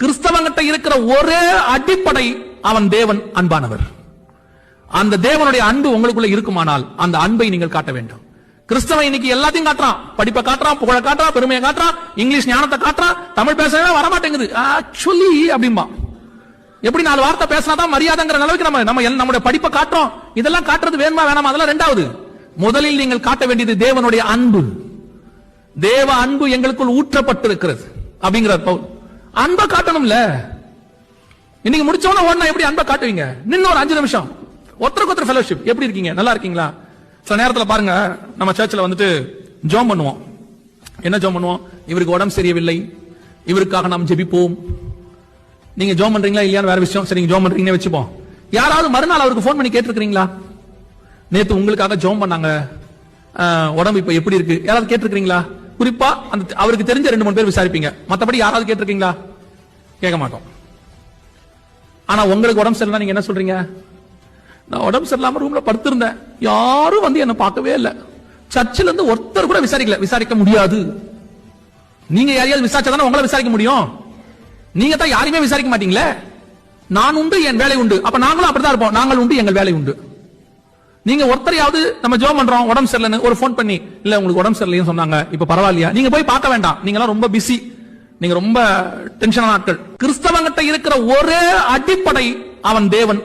கிறிஸ்தவங்கிட்ட இருக்கிற ஒரே அடிப்படை அவன் தேவன் அன்பானவர். அந்த தேவனுடைய அன்பு உங்களுக்குள்ள இருக்குமானால் அந்த அன்பை நீங்கள் காட்ட வேண்டும். கிறிஸ்தவன் இன்னைக்கு எல்லாத்தையும் காட்டுறான். படிப்பை காட்டுறான் புகழ காட்டுறான் பெருமையை காட்டுறான் இங்கிலீஷ் ஞானத்தை காட்டுறான் தமிழ் பேசவே வரமாட்டேங்குது ஆக்சுவலி அப்படிம்பா. எப்படி நாலு வார்த்தை பேசினா தான் மரியாதைங்கிற அளவுக்கு நம்ம நம்ம நம்முடைய படிப்பை காட்டுறோம். இதெல்லாம் காட்டுறது வேணுமா வேணாமா? அதெல்லாம் ரெண்டாவது. முதலில் நீங்கள் காட்ட வேண்டியது தேவனுடைய அன்பு. தேவ அன்பு எங்களுக்குள் ஊற்றப்பட்டிருக்கிறது. அப்படிங்கிறார் பவுல் அன்பை காட்டணும்ல. இன்னைக்கு முடிச்சவன உடனே எப்படி அன்பை காட்டுவீங்க? நின்னு ஒரு அஞ்சு நிமிஷம். ஒருத்தருக்கு ஒருத்தர் ஃபெலோஷிப் எப்படி இருக்கீங்க? நல்லா இருக்கீங்களா? சில நேரத்தில் பாருங்க நம்ம சர்ச்சில் வந்துட்டு ஜோம் பண்ணுவோம். என்ன ஜோம் பண்ணுவோம்? இவருக்கு உடம்பு சரியவில்லை இவருக்காக நாம் ஜெபிப்போம். நீங்க ஜோம் பண்றீங்களா இல்லையான்னு வேற விஷயம். சரி நீங்க ஜோம் பண்றீங்கன்னு வச்சுப்போம். யாராவது மறுநாள் அவருக்கு ஃபோன் பண்ணி கேட்டிருக்கீங்களா நேத்து உங்களுக்காக ஜோம் பண்ணாங்க. உடம்பு இப்ப எப்படி இருக்கு? யாராவது கேட்டிருக்கீங்களா குறிப்பா அந்த அவருக்கு தெரிஞ்ச ரெண்டு மூணு பேர் விசாரிப்பீங்க. மத்தபடி யாராவது கேட்டிருக்கீங்களா? கேட்க மாட்டோம். ஆனா உங்களுக்கு உடம்பு சரியில்லை நீங்க என்ன சொல்றீங்க? நான் உடம்பு சரியில்லாம ரூம்ல படுத்திருந்தேன். யாரும் வந்து என்ன பார்க்கவே இல்லை. சர்ச்சில் இருந்து ஒருத்தர் கூட விசாரிக்கல. விசாரிக்க முடியாது. நீங்க யாரையாவது விசாரிச்சா தானே உங்களை விசாரிக்க முடியும். நீங்க தான் யாரையுமே விசாரிக்க மாட்டீங்களே. நான் உண்டு என் வேலை உண்டு. அப்ப நாங்களும் அப்படிதான் இருப்போம். நாங்கள் உண்டு எங்கள் வேலை உண்டு. நீங்க ஒருத்தரையாவது நம்ம ஜோம் பண்றோம் உடம்பு சரியில்லைன்னு ஒரு ஃபோன் பண்ணி இல்ல உங்களுக்கு உடம்பு சரியில்லைன்னு சொன்னாங்க இப்ப பரவாயில்லையா? நீங்க போய் பார்க்க வேண்டாம். நீங்க எல்லாம் ரொம்ப பிஸி நீங்க ரொம்ப டென்ஷனான ஆட்கள். கிறிஸ்தவங்கிட்ட இருக்கிற ஒரே அடிப்படை அவன் தேவன்.